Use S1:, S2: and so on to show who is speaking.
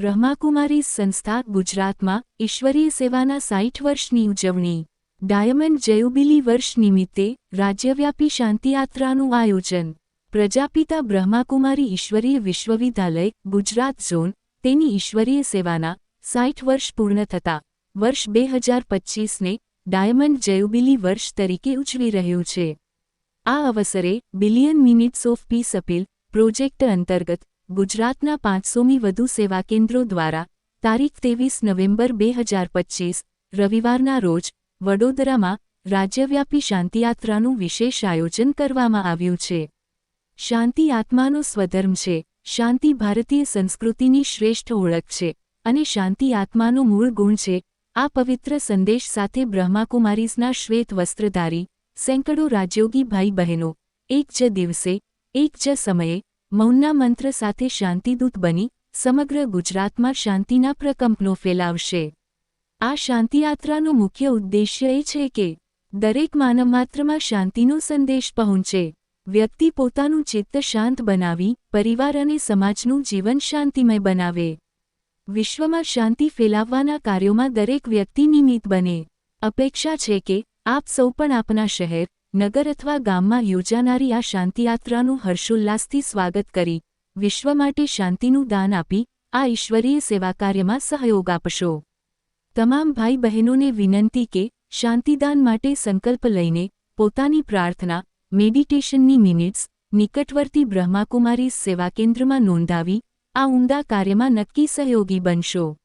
S1: બ્રહ્માકુમારી સંસ્થા ગુજરાતમાં ઈશ્વરીય સેવાના સાઠ વર્ષની ઉજવણી, ડાયમંડ જયુબિલી વર્ષ નિમિત્તે રાજ્યવ્યાપી શાંતિયાત્રાનું આયોજન. પ્રજાપિતા બ્રહ્માકુમારી ઈશ્વરીય વિશ્વવિદ્યાલય, ગુજરાત ઝોન, તેની ઈશ્વરીય સેવાના સાઠ વર્ષ પૂર્ણ થતા વર્ષ બે હજાર પચ્ચીસને ડાયમંડ જયુબિલી વર્ષ તરીકે ઉજવી રહ્યું છે. આ અવસરે billion minutes of peace appeal project અંતર્ગત ગુજરાતના પાંચસોમી વધુ સેવા કેન્દ્રો દ્વારા તારીખ ત્રેવીસ નવેમ્બર બે હજાર પચ્ચીસ રવિવારના રોજ વડોદરામાં રાજ્યવ્યાપી શાંતિયાત્રાનું વિશેષ આયોજન કરવામાં આવ્યું છે. શાંતિ આત્માનો સ્વધર્મ છે. શાંતિ ભારતીય સંસ્કૃતિની શ્રેષ્ઠ ઓળખ છે અને શાંતિ આત્માનો મૂળ ગુણ છે. આ પવિત્ર સંદેશ સાથે બ્રહ્માકુમારીઝના શ્વેત વસ્ત્રધારી સેંકડો રાજયોગી ભાઈ બહેનો એક જ દિવસે, એક જ સમયે મૌનના મંત્ર સાથે શાંતિદૂત બની, સમગ્ર ગુજરાતમાં શાંતિના પ્રકંપનો ફેલાવશે. આ શાંતિયાત્રાનો મુખ્ય ઉદ્દેશ્ય એ છે કે, દરેક માનવમાત્રમાં શાંતિનો સંદેશ પહોંચે. વ્યક્તિ પોતાનું ચિત્ત શાંત બનાવી, પરિવાર અને સમાજનું જીવન શાંતિમય બનાવે. વિશ્વમાં શાંતિ ફેલાવવાના કાર્યોમાં દરેક વ્યક્તિ નિમિત્ત બને. અપેક્ષા છે કે, આપ સૌ પણ આપના શહેર નગર અથવા ગામમાં યોજાનારી આ શાંતિયાત્રાનું હર્ષોલ્લાસથી સ્વાગત કરી, વિશ્વ માટે શાંતિનું દાન આપી, આ ઈશ્વરીય સેવા કાર્યમાં સહયોગ આપશો. તમામ ભાઈ બહેનોને વિનંતી કે, શાંતિદાન માટે સંકલ્પ લઈને, પોતાની પ્રાર્થના, મેડિટેશનની મિનિટ્સ, નિકટવર્તી બ્રહ્માકુમારી સેવા કેન્દ્રમાં નોંધાવી, આ ઉમદા કાર્યમાં નક્કી સહયોગી બનશો.